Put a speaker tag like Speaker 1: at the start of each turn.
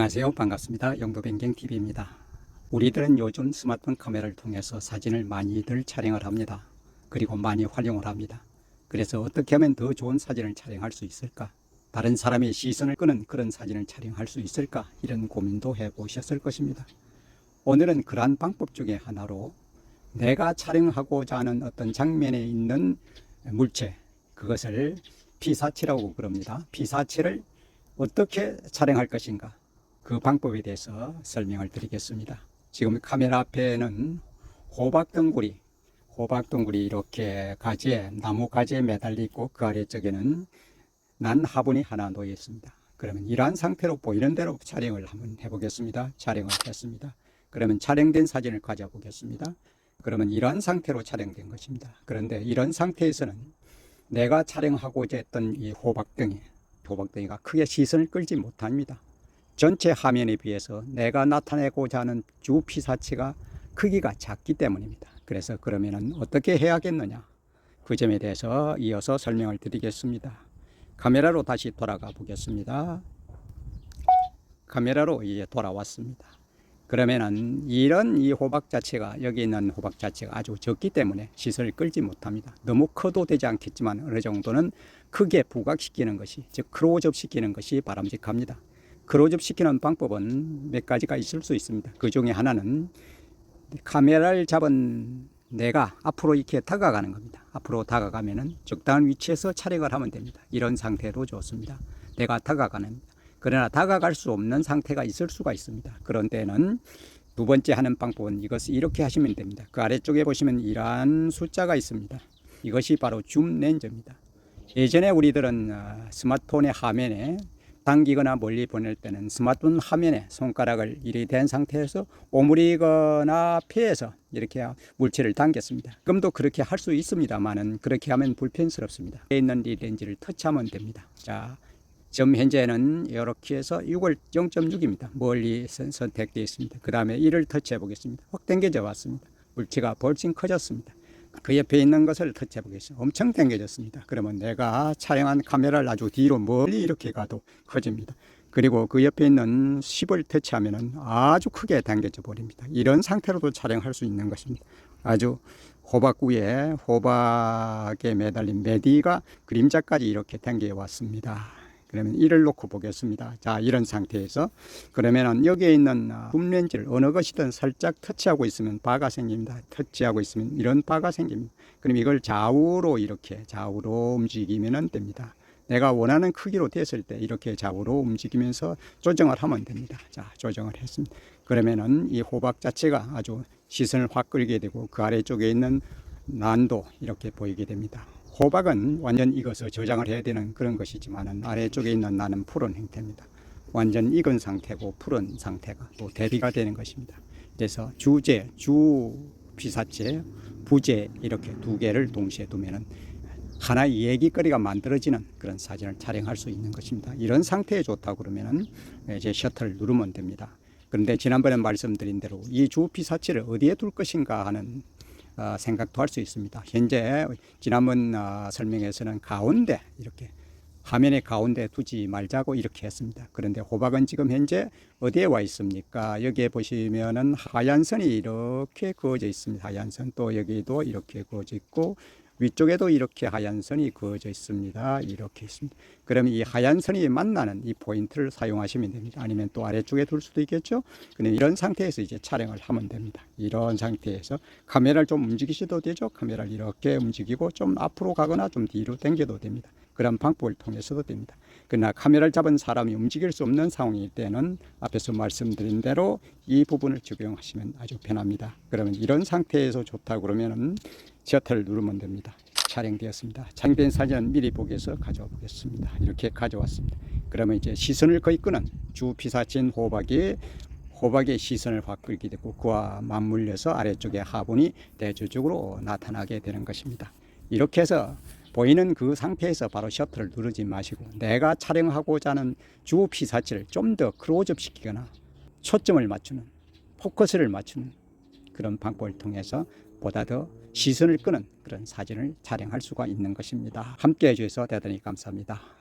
Speaker 1: 안녕하세요. 반갑습니다. 영도변경TV입니다. 우리들은 요즘 스마트폰 카메라를 통해서 사진을 많이들 촬영을 합니다. 그리고 많이 활용을 합니다. 그래서 어떻게 하면 더 좋은 사진을 촬영할 수 있을까? 다른 사람의 시선을 끄는 그런 사진을 촬영할 수 있을까? 이런 고민도 해보셨을 것입니다. 오늘은 그러한 방법 중에 하나로 내가 촬영하고자 하는 어떤 장면에 있는 물체, 그것을 피사체라고 그럽니다. 피사체를 어떻게 촬영할 것인가? 그 방법에 대해서 설명을 드리겠습니다. 지금 카메라 앞에는 호박 덩굴이, 호박 덩굴이 이렇게 가지에, 나무 가지에 매달려 있고 그 아래쪽에는 난 화분이 하나 놓여 있습니다. 그러면 이러한 상태로 보이는 대로 촬영을 한번 해보겠습니다. 촬영을 했습니다. 그러면 촬영된 사진을 가져보겠습니다. 그러면 이러한 상태로 촬영된 것입니다. 그런데 이런 상태에서는 내가 촬영하고자 했던 이 호박덩이, 호박덩이가 크게 시선을 끌지 못합니다. 전체 화면에 비해서 내가 나타내고자 하는 주 피사체가 크기가 작기 때문입니다. 그래서 그러면은 어떻게 해야겠느냐? 그 점에 대해서 이어서 설명을 드리겠습니다. 카메라로 다시 돌아가 보겠습니다. 카메라로 이제 돌아왔습니다. 그러면은 이런 이 호박 자체가 여기 있는 호박 자체가 아주 적기 때문에 시선을 끌지 못합니다. 너무 커도 되지 않겠지만 어느 정도는 크게 부각시키는 것이 즉 크로즈업 시키는 것이 바람직합니다. 크로즈업 시키는 방법은 몇 가지가 있을 수 있습니다. 그 중에 하나는 카메라를 잡은 내가 앞으로 이렇게 다가가는 겁니다. 앞으로 다가가면은 적당한 위치에서 촬영을 하면 됩니다. 이런 상태로 좋습니다. 내가 다가가는 그러나 다가갈 수 없는 상태가 있을 수가 있습니다. 그런 때는 두 번째 하는 방법은 이것을 이렇게 하시면 됩니다. 그 아래쪽에 보시면 이러한 숫자가 있습니다. 이것이 바로 줌 렌즈입니다. 예전에 우리들은 어, 스마트폰의 화면에 당기거나 멀리 보낼 때는 스마트폰 화면에 손가락을 이리 댄 상태에서 오므리거나 피해서 이렇게 물체를 당겼습니다. 지금도 그렇게 할 수 있습니다만은 그렇게 하면 불편스럽습니다. 에 있는 이 렌즈를 터치하면 됩니다. 자, 지금 현재는 이렇게 해서 6월 0.6입니다. 멀리 선- 선택되어 있습니다. 그 다음에 1을 터치해 보겠습니다. 확 당겨져 왔습니다. 물체가 벌훨씬 커졌습니다. 그 옆에 있는 것을 터치해 보겠습니다. 엄청 당겨졌습니다. 그러면 내가 촬영한 카메라를 아주 뒤로 멀리 이렇게 가도 커집니다. 그리고 그 옆에 있는 10을 터치하면 아주 크게 당겨져 버립니다. 이런 상태로도 촬영할 수 있는 것입니다. 아주 호박 위에 호박에 매달린 메디가 그림자까지 이렇게 당겨 왔습니다. 그러면 이를 놓고 보겠습니다. 자, 이런 상태에서 그러면은 여기에 있는 줌 렌즈를 어느 것이든 살짝 터치하고 있으면 바가 생깁니다. 터치하고 있으면 이런 바가 생깁니다. 그럼 이걸 좌우로 이렇게 좌우로 움직이면 됩니다. 내가 원하는 크기로 됐을 때 이렇게 좌우로 움직이면서 조정을 하면 됩니다. 자, 조정을 했습니다. 그러면은 이 호박 자체가 아주 시선을 확 끌게 되고 그 아래쪽에 있는 난도 이렇게 보이게 됩니다. 호박은 완전 익어서 저장을 해야 되는 그런 것이지만은 아래쪽에 있는 나는 푸른 형태입니다. 완전 익은 상태고 푸른 상태가 또 대비가 되는 것입니다. 그래서 주제, 주 피사체, 부제 이렇게 두 개를 동시에 두면은 하나의 얘기거리가 만들어지는 그런 사진을 촬영할 수 있는 것입니다. 이런 상태에 좋다고 그러면은 이제 셔터를 누르면 됩니다. 그런데 지난번에 말씀드린 대로 이 주 피사체를 어디에 둘 것인가 하는 어, 생각도 할 수 있습니다. 현재 지난번 어, 설명에서는 가운데 이렇게 화면의 가운데 두지 말자고 이렇게 했습니다. 그런데 호박은 지금 현재 어디에 와 있습니까? 여기에 보시면은 하얀 선이 이렇게 그어져 있습니다. 하얀 선 또 여기도 이렇게 그어져 있고 위쪽에도 이렇게 하얀 선이 그어져 있습니다. 이렇게 있습니다. 그러면 이 하얀 선이 만나는 이 포인트를 사용하시면 됩니다. 아니면 또 아래쪽에 둘 수도 있겠죠. 근데 이런 상태에서 이제 촬영을 하면 됩니다. 이런 상태에서 카메라를 좀 움직이셔도 되죠. 카메라를 이렇게 움직이고 좀 앞으로 가거나 좀 뒤로 당겨도 됩니다. 그런 방법을 통해서도 됩니다. 그러나 카메라를 잡은 사람이 움직일 수 없는 상황일 때는 앞에서 말씀드린 대로 이 부분을 적용하시면 아주 편합니다. 그러면 이런 상태에서 좋다 그러면은 셔터를 누르면 됩니다. 촬영되었습니다. 촬영된 사진은 미리 보기 위해서 가져와 보겠습니다. 이렇게 가져왔습니다. 그러면 이제 시선을 거의 끄는 주 피사친 호박이 호박의 시선을 확 끌게 되고 그와 맞물려서 아래쪽에 화분이 대조적으로 나타나게 되는 것입니다. 이렇게 해서 보이는 그 상태에서 바로 셔터를 누르지 마시고 내가 촬영하고자 하는 주 피사체를 좀 더 크로즈업 시키거나 초점을 맞추는 포커스를 맞추는 그런 방법을 통해서 보다 더 시선을 끄는 그런 사진을 촬영할 수가 있는 것입니다. 함께 해주셔서 대단히 감사합니다.